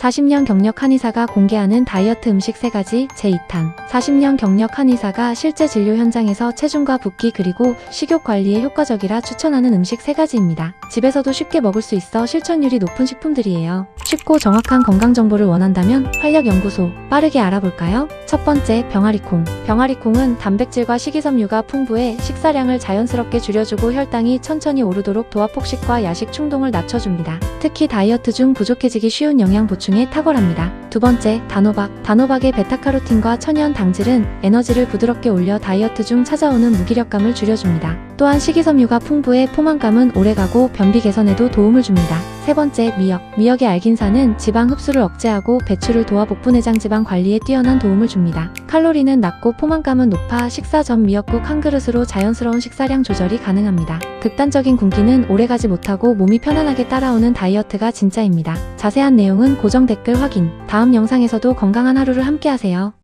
40년 경력 한의사가 공개하는 다이어트 음식 3가지 제2탄 40년 경력 한의사가 실제 진료 현장에서 체중과 붓기 그리고 식욕 관리에 효과적이라 추천하는 음식 3가지입니다. 집에서도 쉽게 먹을 수 있어 실천율이 높은 식품들이에요. 쉽고 정확한 건강 정보를 원한다면 활력연구소 빠르게 알아볼까요? 첫 번째 병아리콩. 병아리콩은 단백질과 식이섬유가 풍부해 식사량을 자연스럽게 줄여주고 혈당이 천천히 오르도록 도화 폭식과 야식 충동을 낮춰줍니다. 특히 다이어트 중 부족해지기 쉬운 영양 보충 에 탁월합니다. 두 번째 단호박. 단호박의 베타카로틴과 천연 당질은 에너지를 부드럽게 올려 다이어트 중 찾아오는 무기력감을 줄여줍니다. 또한 식이섬유가 풍부해 포만감은 오래가고 변비 개선에도 도움을 줍니다. 세 번째 미역. 미역의 알긴산은 지방 흡수를 억제하고 배출을 도와 복부내장 지방 관리에 뛰어난 도움을 줍니다. 칼로리는 낮고 포만감은 높아 식사 전 미역국 한 그릇으로 자연스러운 식사량 조절이 가능합니다. 극단적인 굶기는 오래가지 못하고 몸이 편안하게 따라오는 다이어트가 진짜입니다. 자세한 내용은 고정 댓글 확인. 다음 영상에서도 건강한 하루를 함께하세요.